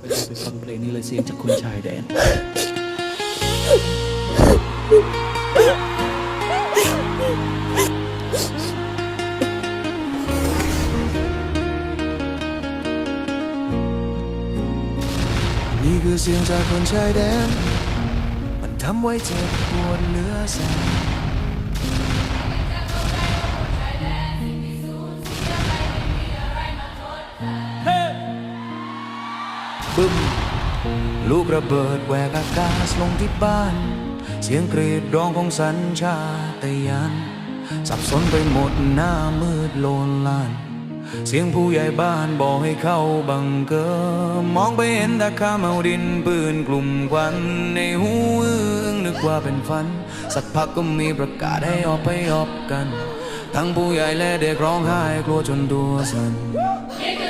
ไปฟังเพลงนี้เลยเสียงจากคนชายแดน นี่คือเสียงจากคนชายแดน มันทำไว้เจ็บปวดเหลือแสน บึ้มลูกระเบิดแหวกอากาศลงที่บ้าน เสียงกรีดร้องของสัญชาตญาณสับสนไปหมดหน้ามืดโลนลาน เสียงผู้ใหญ่บ้านบอกให้เข้าบังเกอร์มองไปเห็นตาข้าเอาดินปืนกลุ่มควันในหูอึ้งนึกว่าเป็นฝัน สักพักก็มีประกาศให้ออกไปออกกัน ทั้งผู้ใหญ่และเด็กร้องไห้กลัวจนตัวสั่นนี่คือเสียงจากคน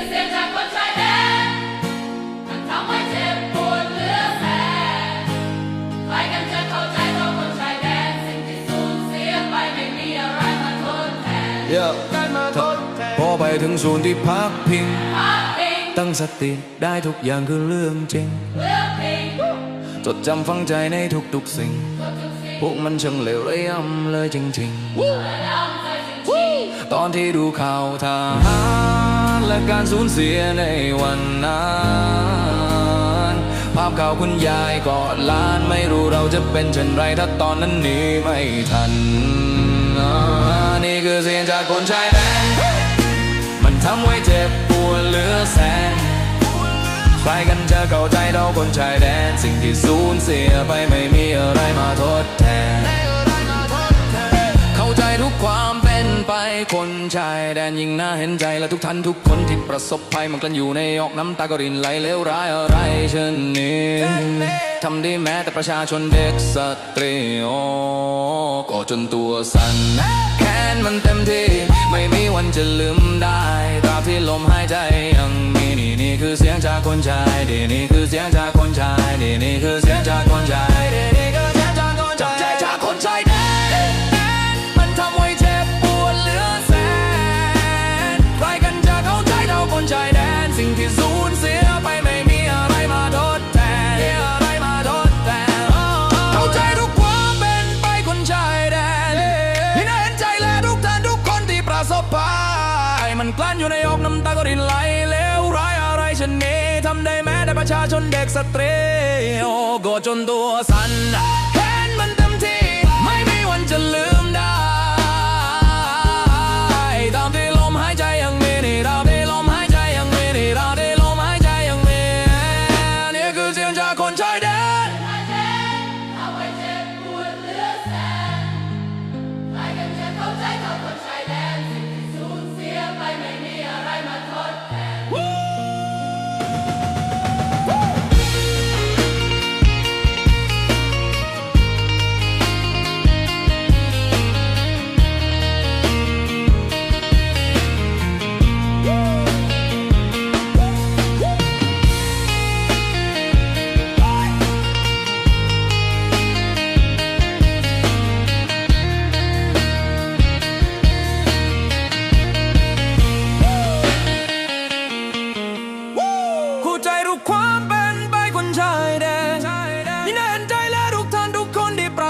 แทนพอไปถึงศูนย์ที่พักพิง พักพิงตั้งสติได้ทุกอย่างคือเรื่องจริง เลือกพิงจดจำฝังใจในทุกๆสิ่งพวกมันช่างเลวระยำเลยจริงๆตอนที่ดูข่าวทหารและการสูญเสียในวันนั้นภาพข่าวคุณยายกอดหล้านไม่รู้เราจะเป็นเช่นไรถ้าตอนนั้นหนี้ไม่ทัน จากคนชายแดนมันทำไว้เจ็บปวดเหลือแสนใครกันจะเข้าใจเราคนชายแดน สิ่งที่สูญเสียไปไม่มีอะไรมาทดแทน เข้าใจทุกความเป็นไปคนชายแดนยิ่งน่าเห็นใจและทุกท่านทุกคนที่ประสบภัยมันกลันอยู่ในออกน้ำตาก็รินไหลเลวร้ายอะไรเช่นนี้ ทำได้แม้แต่ประชาชนเด็กสตรีโอก็จนตัวสั่นแค้นมันเต็มที่ ไม่มีวันจะลืมได้ตราบที่ลมหายใจยังมีนี่นี่คือเสียงจากคนชายดีนี่คือเสียงจากคนชายดีนี่คือเสียงจากคนชายดีนี่คือ กลั้นอยู่ในอกน้ำตาก็รินไหลเลวร้ายอะไรชนนี้ทำได้แม้แต่ประชาชนเด็กสตรีโอ้โกรจนตัวสั่น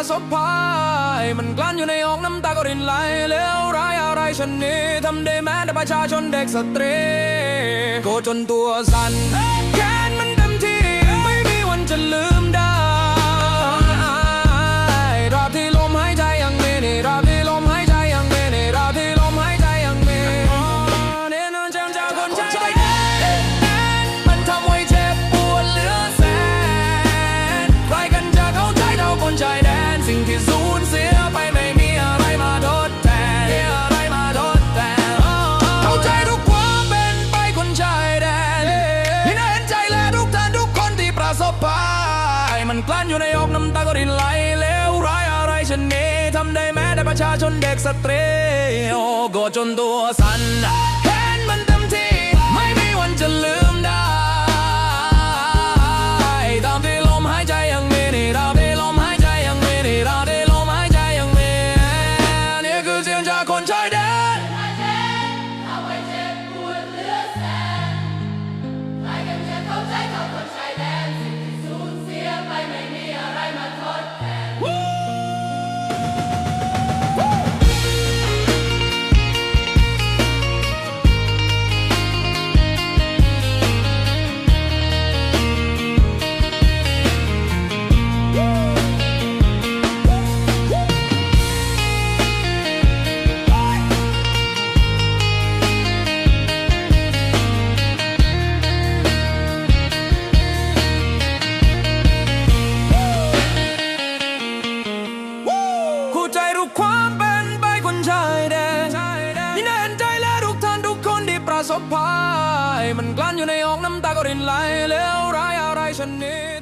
สบพายมันกลั้นอยู่ในอกน้ำตาก็รินไหลเลวร้ายอะไรชนนี้ทำได้แม้แต่ประชาชนเด็กสตรีโกจนตัวสั่นแค้นมันเต็มที่ไม่มีวันจะลืม มันกลั้นอยู่ในอกน้ำตาก็รินไหลเลวร้ายอะไรชนนี้ทำได้แม้แต่ประชาชนเด็กสตรีโอ้โกรจนตัวสั่นเห็นมันเต็มที่ ไม่มีวันจะลืมได้ตามที่ลมหายใจยังมีนี่ตามที่ลมหายใจยังมีนี่ตามที่ลมหายใจยังมีนี่คือเสียงจากคนชายแดนุกความเป็นไปคนชายแดนนี่แน่นใจและทุกท่านทุกคนที่ประสบภัย มันกลั้นอยู่ในอกน้ำตาก็รินไหลเลวร้ายอะไรชนิด